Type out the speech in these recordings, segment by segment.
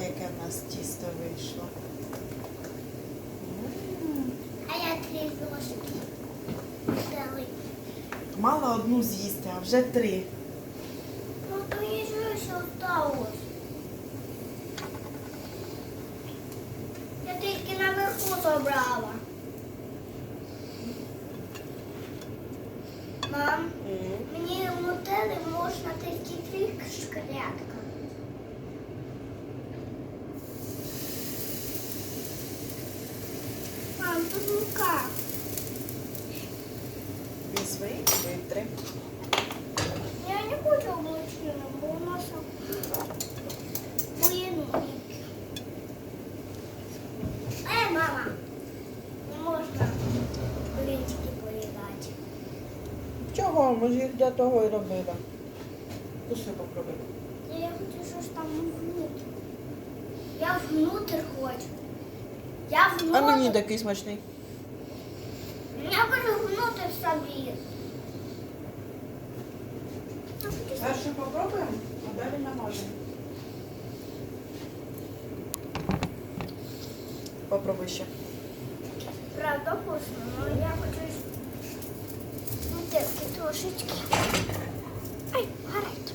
яке в нас тісто вийшло. А я три ложки. Дали. Мала одну з'їсти, а вже три. Ну то і що осталось. Я тільки наверху забрала. Мам, мені мотели можна тільки три шкрятка. Мам, тут мука. Візьми, витри. Я не хочу облачину, бо у нас воєнники. Е, мама, не можна блинчики поїдати. Чого? Ми ж їх для того і робили. Куси попробуй. Я хочу, що ж там внутрь. Я внутрь хочу. Я внутрь. А мені такий смачний. Я хочу внутрь собі. Перше попробуємо, а далі намажемо. Попробуй ще. Правда вкусно, но я хочу внутрь трошечки. Ай, горить.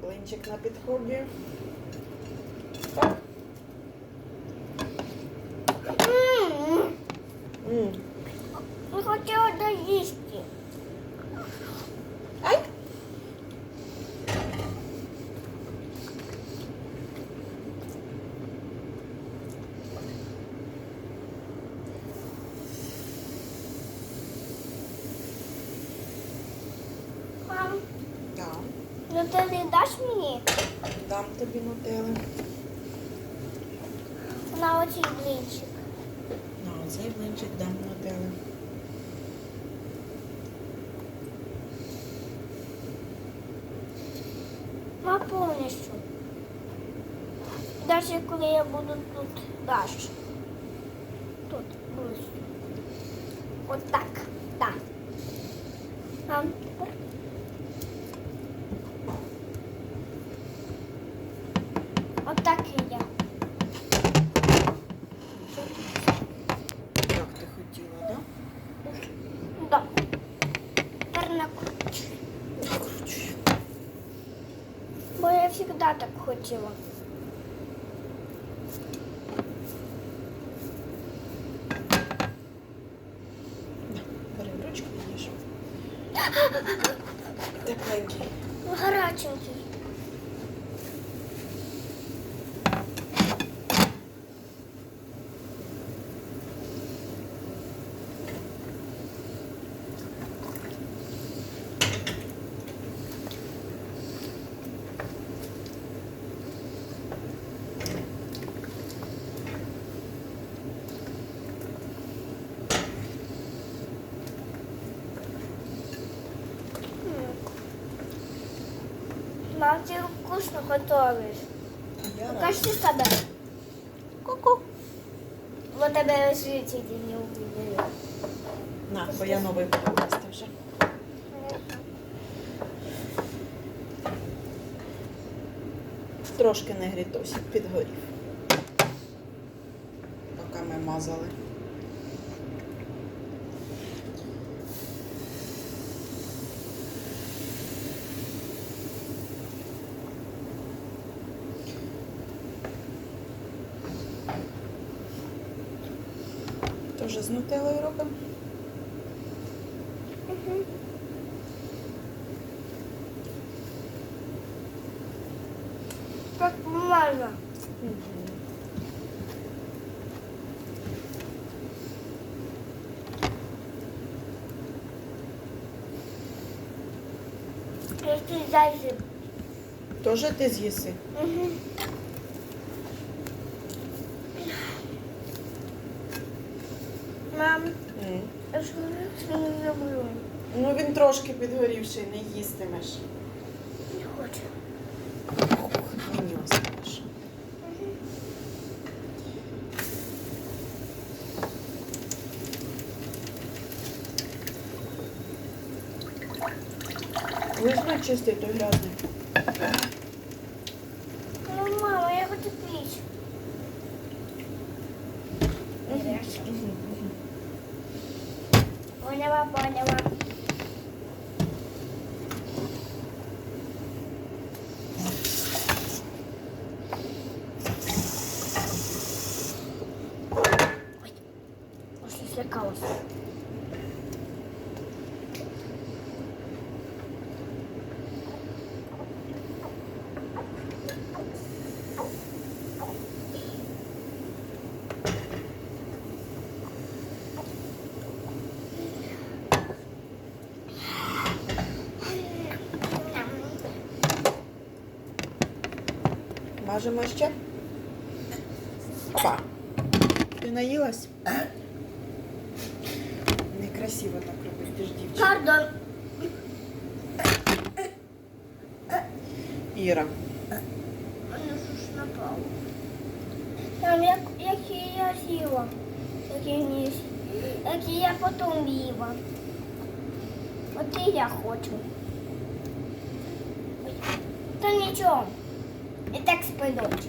Блинчик на підході. Так. М, М. Не хотіла доїсти. Ай! Мам, Да. Ну ти не даш мені Дам тобі нутели. на оцій блинчик? На цей блинчик дам нутели. На повністю. Навіть коли я буду тут далі. Тут близько. От так. Так. Мам, тепер. От так і я. Як ти хотіла, так? Да. Тепер накручу. Да? Бо я завжди так хотіла. Мам, ти вкусно готуєш. Я Покажи себе. Ку-ку. Бо тебе жителі не увидели. На, бо я новий буду класти вже. Трошки не грітосик підгорів. Поки ми мазали. З нутеллою робимо. Так можна. якщо зайцем. Тоже ти з'їси? Угу. Мам, М. а що не люблю? Ну він трошки підгорівший, не їстимеш. Не хочу. Візьми чистий, той грязний. Ну, мама, я хочу піч. Поняла, поняла. Ой, Мажемо ще. Опа. Ти наїлась? Некрасиво так робити, ти ж дівчина. Пардон. Іра. Ну, ж напало? Там, як, які я з'їла. Які, не, с- які я потім їла. От і я хочу. Та нічого. І так спидуть.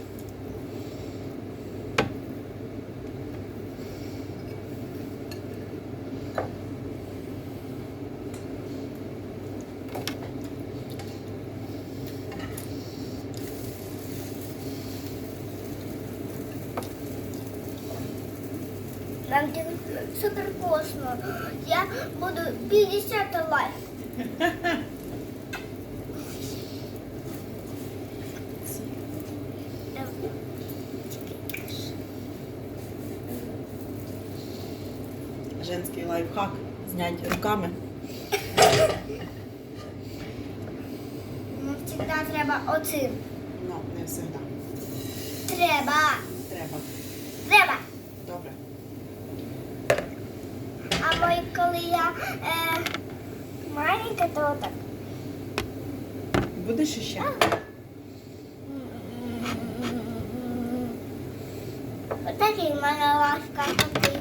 Нам супер вкусно. Я буду 50 лайк. руками. Ну, завжди треба оцим. Ну, не завжди. Треба. Треба. Треба. Добре. А мой, коли я е, маленька, то так. Будеш іще? Отакий в мене ласка такий.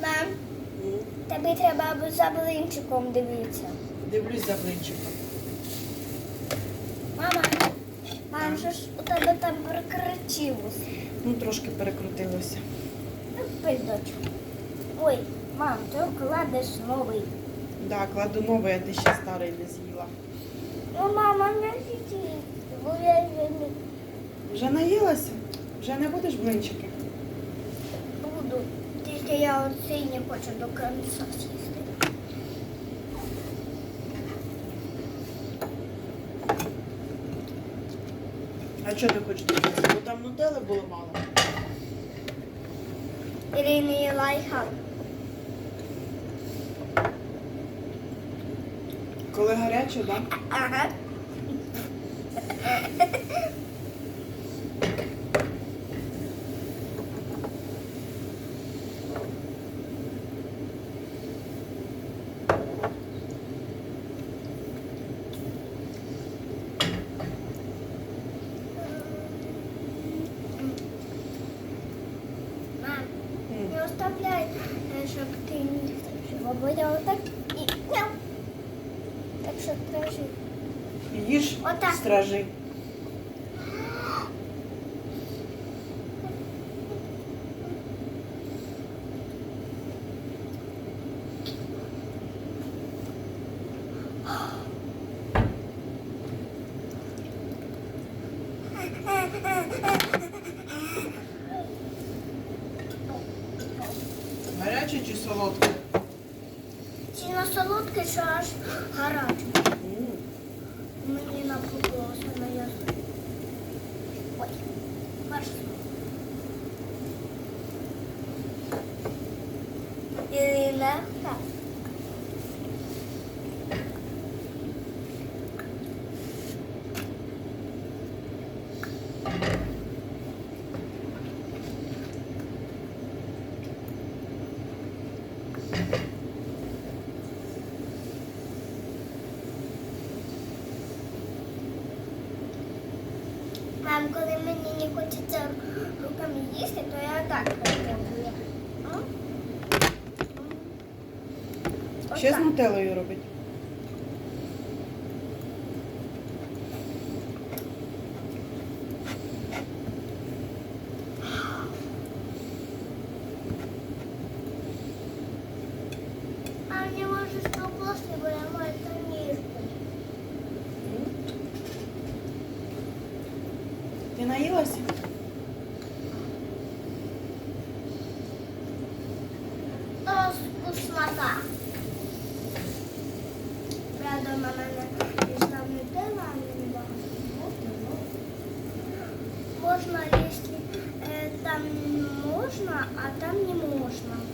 Мам, М. тобі треба за блинчиком дивитися. Дивлюсь за блинчиком. Мама, мам, що ж у тебе там прикричилось? Ну, трошки перекрутилося. Ну, пиздочку. Ой, мам, ти кладеш новий. Да, кладу новий, а ти ще старий не з'їла. Ну, мама, не сидіть, бо я вже не Вже наїлася? Вже не будеш блинчики? буду. Тільки я оцей не хочу до кінця сісти. А чого ти хочеш дивитися? Бо там нутели було мало. Ірини лайфхак. Коли гаряче, так? Да? Ага. Мам, М. не оставляй, е, щоб ти не стражила, бо я отак і няу. Так що стражи. Їж Отак. Стражи. Ирина. Так. Ще з нутеллою робить. Мама не пішла нутелла, а не. Можна, там можна, а там не можна.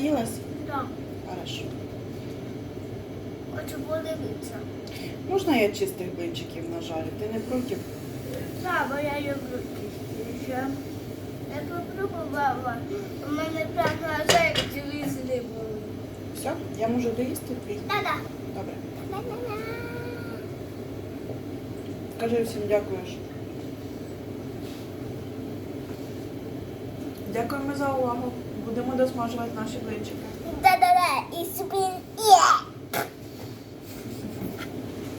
Наїлась? Так, Хорошо. хочу подивитися. Можна я чистих блинчиків нажарю? Ти не проти? Так, бо я люблю кістю. Я попробувала. У мене прям на серці візли були. Все, я можу доїсти твій? Та-да. Добре. Та-да-да-да. Кажи всім дякуєш. Дякуємо за увагу. Будемо досмажувати наші блинчики. Да-да-да. І собі